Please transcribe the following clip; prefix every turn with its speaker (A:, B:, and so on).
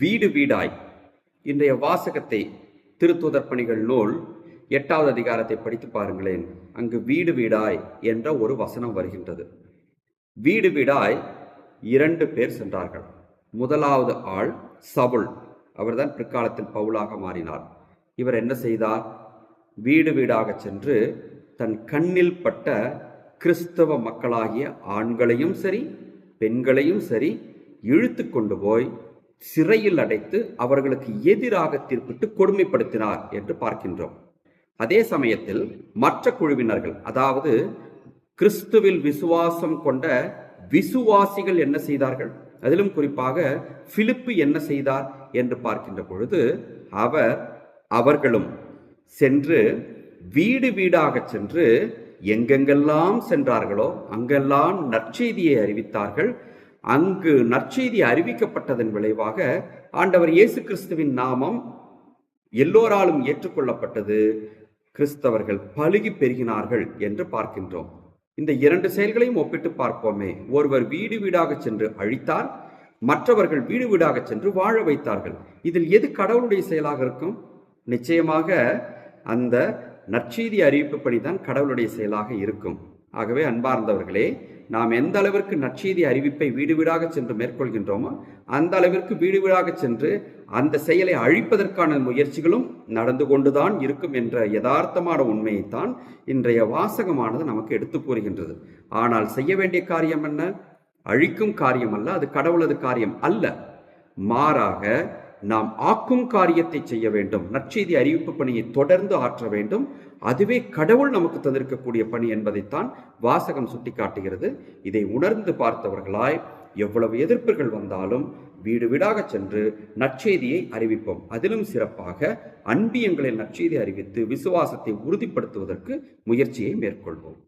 A: வீடு வீடாய். இன்றைய வாசகத்தை திருத்துதர் பணிகள் நூல் எட்டாவது அதிகாரத்தை படித்து பாருங்களேன். அங்கு வீடு வீடாய் என்ற ஒரு வசனம் வருகின்றது. வீடு வீடாய் இரண்டு பேர் சென்றார்கள். முதலாவது ஆள் சவுல். அவர்தான் பிற்காலத்தில் பவுலாக மாறினார். இவர் என்ன செய்தார்? வீடு வீடாக சென்று தன் கண்ணில் பட்ட கிறிஸ்தவ மக்களாகிய ஆண்களையும் சரி பெண்களையும் சரி இழுத்து கொண்டு போய் சிறையில் அடைத்து அவர்களுக்கு எதிராக தீர்ப்பிட்டு கொடுமைப்படுத்தினார் என்று பார்க்கின்றோம். அதே சமயத்தில் மற்ற குழுவினர்கள் அதாவது கிறிஸ்துவில் விசுவாசம் கொண்ட விசுவாசிகள் என்ன செய்தார்கள்? அதிலும் குறிப்பாக பிலிப்பு என்ன செய்தார் என்று பார்க்கின்ற பொழுது அவர் அவர்களும் சென்று வீடு வீடாக சென்று எங்கெங்கெல்லாம் சென்றார்களோ அங்கெல்லாம் நற்செய்தியை அறிவித்தார்கள். அங்கு நற்செய்தி அறிவிக்கப்பட்டதன் விளைவாக ஆண்டவர் இயேசு கிறிஸ்துவின் நாமம் எல்லோராலும் ஏற்றுக்கொள்ளப்பட்டது. கிறிஸ்தவர்கள் பழுகி பெருகினார்கள் என்று பார்க்கின்றோம். இந்த இரண்டு செயல்களையும் ஒப்பிட்டு பார்ப்போமே. ஒருவர் வீடு வீடாக சென்று அழித்தார் மற்றவர்கள் வீடு வீடாக சென்று வாழ வைத்தார்கள். இதில் எது கடவுளுடைய செயலாக இருக்கும்? நிச்சயமாக அந்த நற்செய்தி அறிவிப்பு பணிதான் கடவுளுடைய செயலாக இருக்கும். ஆகவே அன்பார்ந்தவர்களே நாம் எந்த அளவிற்கு நற்செய்தி அறிவிப்பை வீடு வீடாக சென்று மேற்கொள்கின்றோமோ அந்த அளவிற்கு வீடு வீடாக சென்று அந்த செயலை அழிப்பதற்கான முயற்சிகளும் நடந்து கொண்டுதான் இருக்கும் என்ற யதார்த்தமான உண்மையைத்தான் இன்றைய வாசகமானது நமக்கு எடுத்து கூறுகின்றது. ஆனால் செய்ய வேண்டிய காரியம் என்ன? அழிக்கும் காரியம் அல்ல அது கடவுளது காரியம் அல்ல. மாறாக நாம் ஆக்கும் காரியத்தை செய்ய வேண்டும். நற்செய்தி அறிவிப்பு பணியை தொடர்ந்து ஆற்ற வேண்டும். அதுவே கடவுள் நமக்கு தந்திருக்கக்கூடிய பணி என்பதைத்தான் வாசகம் சுட்டிக்காட்டுகிறது. இதை உணர்ந்து பார்த்தவர்களாய் எவ்வளவு எதிர்ப்புகள் வந்தாலும் வீடு வீடாக சென்று நற்செய்தியை அறிவிப்போம். அதிலும் சிறப்பாக அன்பியங்களில் நற்செய்தி அறிவித்து விசுவாசத்தை உறுதிப்படுத்துவதற்கு முயற்சியை மேற்கொள்வோம்.